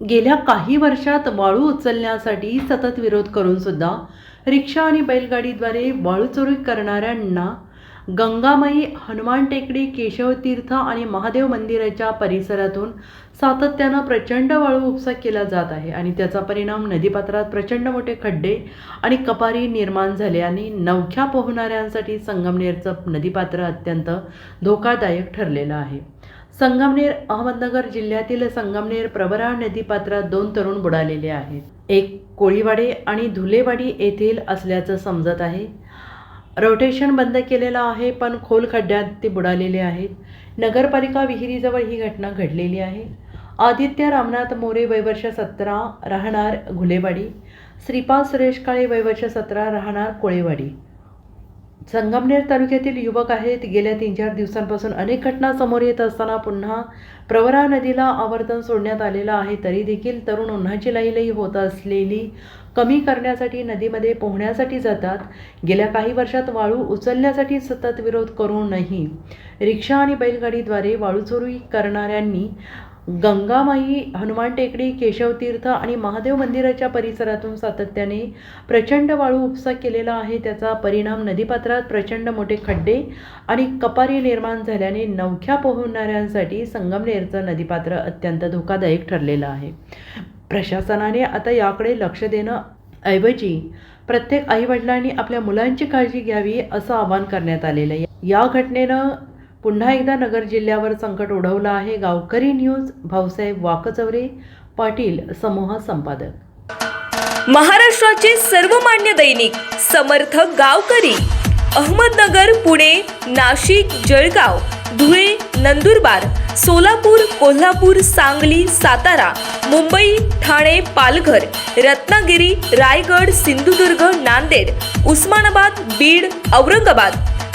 गेल्या काही वर्षात वाळू उचलण्यासाठी सतत विरोध करून सुद्धा रिक्षा आणि बैलगाडीद्वारे वाळू चोरी करणाऱ्यांना गंगामाई हनुमान टेकडी केशवतीर्थ आणि महादेव मंदिराच्या परिसरातून सातत्यानं प्रचंड वाळू उपसा केला जात आहे आणि त्याचा परिणाम नदीपात्रात प्रचंड मोठे खड्डे आणि कपारी निर्माण झाले आणि नवख्या पोहणाऱ्यांसाठी संगमनेरचं नदीपात्र अत्यंत धोकादायक ठरलेलं आहे. संगमनेर अहमदनगर जिल्ह्यातील संगमनेर प्रवरा नदीपात्रात दोन तरुण बुडालेले आहेत. एक कोळीवाडे आणि धुलेवाडी येथील असल्याचं समजत आहे. रोटेशन बंद केलेलं आहे पण खोल खड्ड्यात ते बुडालेले आहेत. नगरपालिका विहिरीजवळ ही घटना घडलेली आहे. आदित्य रामनाथ मोरे वयवर्ष सतरा राहणार घुलेवाडी. श्रीपाल सुरेश काळे वयवर्ष सतरा राहणार कोळेवाडी. संगमनेर तालुक्यातील युवक आहेत. गेल्या तीन चार दिवसांपासून अनेक घटना समोर येत असताना पुन्हा प्रवरा नदीला आवर्तन सोडण्यात आलेलं आहे. तरी देखील तरुण उन्हाची लईलई होत असलेली कमी करण्यासाठी नदीमध्ये पोहण्यासाठी जातात. गेल्या काही वर्षात वाळू उचलण्यासाठी सतत विरोध करूनही रिक्षा आणि बैलगाडीद्वारे वाळू चोरी करणाऱ्यांनी गंगामाई हनुमान टेकडी केशवतीर्थ आणि महादेव मंदिराच्या परिसरातून सातत्याने प्रचंड वाळू उपसा केलेला आहे. त्याचा परिणाम नदीपात्रात प्रचंड मोठे खड्डे आणि कपारी निर्माण झाल्याने नवख्या पोहणाऱ्यांसाठी संगमनेरचं नदीपात्र अत्यंत धोकादायक ठरलेलं आहे. प्रशासनाने आता याकडे लक्ष देणं ऐवजी प्रत्येक आईवडिलांनी आपल्या मुलांची काळजी घ्यावी असं आवाहन करण्यात आलेलं आहे. या घटनेनं पुन्हा एकदा नगर जिल्ह्यावर संकट ओढवलं आहे. गावकरी न्यूज भाऊसाहेब वाकचौरे पाटील समूह संपादक. महाराष्ट्राचे सर्वमान्य दैनिक समर्थ गावकरी अहमदनगर पुणे नाशिक जळगाव धुळे नंदुरबार सोलापूर कोल्हापूर सांगली सातारा मुंबई ठाणे पालघर रत्नागिरी रायगड सिंधुदुर्ग नांदेड उस्मानाबाद बीड औरंगाबाद